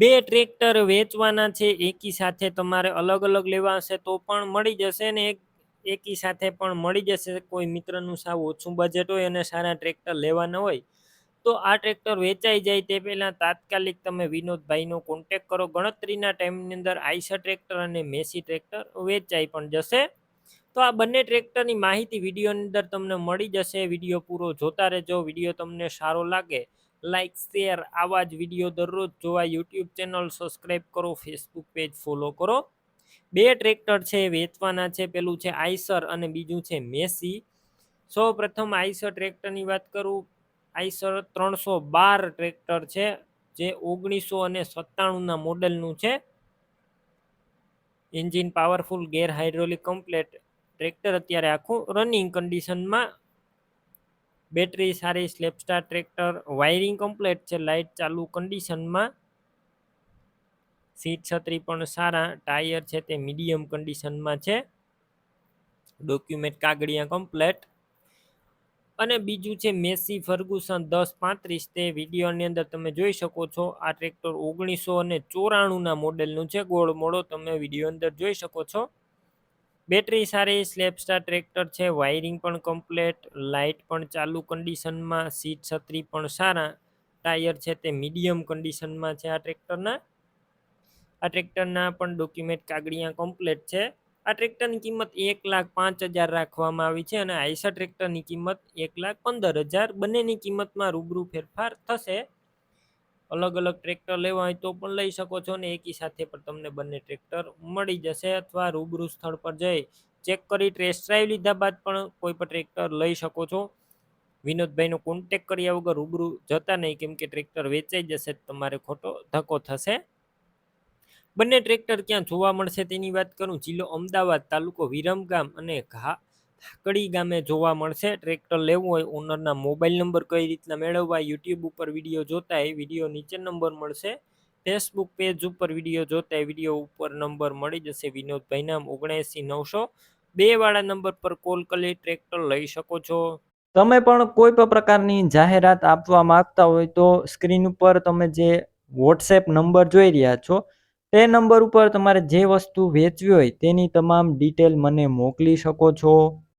બે ટ્રેક્ટર વેચવાના છે, એકી સાથે તમારે અલગ અલગ લેવા હશે તો પણ મળી જશે ને એક, એકી સાથે પણ મળી જશે. કોઈ મિત્રનું સાવ ઓછું બજેટ હોય અને સારા ટ્રેક્ટર લેવાના હોય, તો આ ટ્રેક્ટર વેચાઈ જાય. તે પહેલાં તાત્કાલિક તમે વિનોદભાઈનો કોન્ટેક કરો. ગણતરીના ટાઈમની અંદર આઈસર ટ્રેક્ટર અને મેસી ટ્રેક્ટર વેચાઈ પણ જશે. તો આ બંને ટ્રેક્ટરની માહિતી વિડીયોની અંદર તમને મળી જશે. વીડિયો પૂરો જોતા રહેજો. વીડિયો તમને સારો લાગે લાઇક શેર આવા જ વીડિયો દરરોજ જોવા યુટ્યુબ ચેનલ સબસ્ક્રાઈબ કરો ફેસબુક પેજ ફોલો કરો. બે ટ્રેક્ટર છે, વેચવાના છે, પેલું છે આઈસર અને બીજું છે મેસી સૌ પ્રથમ આઈસર ટ્રેક્ટરની વાત કરું. આઈસર ત્રણસો બાર ટ્રેક્ટર છે, જે ઓગણીસો અને સત્તાણુંના મોડલનું છે. Engine powerful gear hydraulic complete tractor અત્યારે આખું રનિંગ કન્ડિશનમાં બેટરી સારી self starter tractor wiring complete છે લાઇટ ચાલુ કન્ડિશનમાં સીટ છત્રી પણ સારા ટાયર છે તે મીડિયમ કન્ડિશનમાં છે. ડોક્યુમેન્ટ કાગળિયા કમ્પ્લેટ અને બીજું છે મેસી ફર્ગુસન દસ પાંત્રીસ, તે વિડીયોની અંદર તમે જોઈ શકો છો. આ ટ્રેક્ટર ઓગણીસો અને ચોરાણુંના મોડેલનું છે, ગોળ મોડો તમે વીડિયો અંદર જોઈ શકો છો. બેટરી સારી, સ્લેપસ્ટાર ટ્રેક્ટર છે, વાયરિંગ પણ કમ્પ્લેટ, લાઇટ પણ ચાલુ કન્ડિશનમાં, સીટ છત્રી પણ સારા, ટાયર છે તે મીડિયમ કન્ડિશનમાં છે આ ટ્રેક્ટરના. આ ટ્રેક્ટરના પણ ડોક્યુમેન્ટ કાગળિયા કમ્પ્લેટ છે. આ ટ્રેક્ટરની કિંમત એક લાખ પાંચ હજાર રાખવામાં આવી છે અને આઈસા ટ્રેક્ટરની કિંમત એક લાખ પંદર હજાર. બંનેની કિંમતમાં રૂબરૂ ફેરફાર થશે. અલગ અલગ ટ્રેક્ટર લેવા હોય તો પણ લઈ શકો છો ને એકી સાથે પણ તમને બંને ટ્રેક્ટર મળી જશે અથવા રૂબરૂ સ્થળ પર જઈ ચેક કરી ટેસ્ટ ડ્રાઈવ લીધા બાદ પણ કોઈ પણ ટ્રેક્ટર લઈ શકો છો. વિનોદભાઈનો કોન્ટેક કર્યા વગર રૂબરૂ જતા નહીં, કેમ કે ટ્રેક્ટર વેચાઈ જશે તમારે ખોટો ધક્કો થશે. બંને ટ્રેક્ટર ક્યાં જોવા મળશે તેની વાત કરું. જિલ્લો અમદાવાદ તાલુકો વિરમગામ અને ઘા ધાકડી ગામે જોવા મળશે. ટ્રેક્ટર લેવું હોય, ઓનરના મોબાઈલ નંબર કઈ રીતના મેળવવા, યુટ્યુબ ઉપર વીડિયો જોતા એ વીડિયો નીચે નંબર મળશે. ફેસબુક પેજ ઉપર વીડિયો જોતા એ વીડિયો ઉપર નંબર મળી જશે. વિનોદભાઈ નામ ઓગણએંસી નવસો બે વાળા નંબર પર કોલ કરી ટ્રેક્ટર લઈ શકો છો. તમે પણ કોઈ પણ પ્રકારની જાહેરાત આપવા માંગતા હોય તો સ્ક્રીન ઉપર તમે જે વોટ્સએપ નંબર જોઈ રહ્યા છો, તે નંબર ઉપર તમારે જે વસ્તુ વેચવી હોય તેની તમામ ડિટેલ મને મોકલી શકો છો.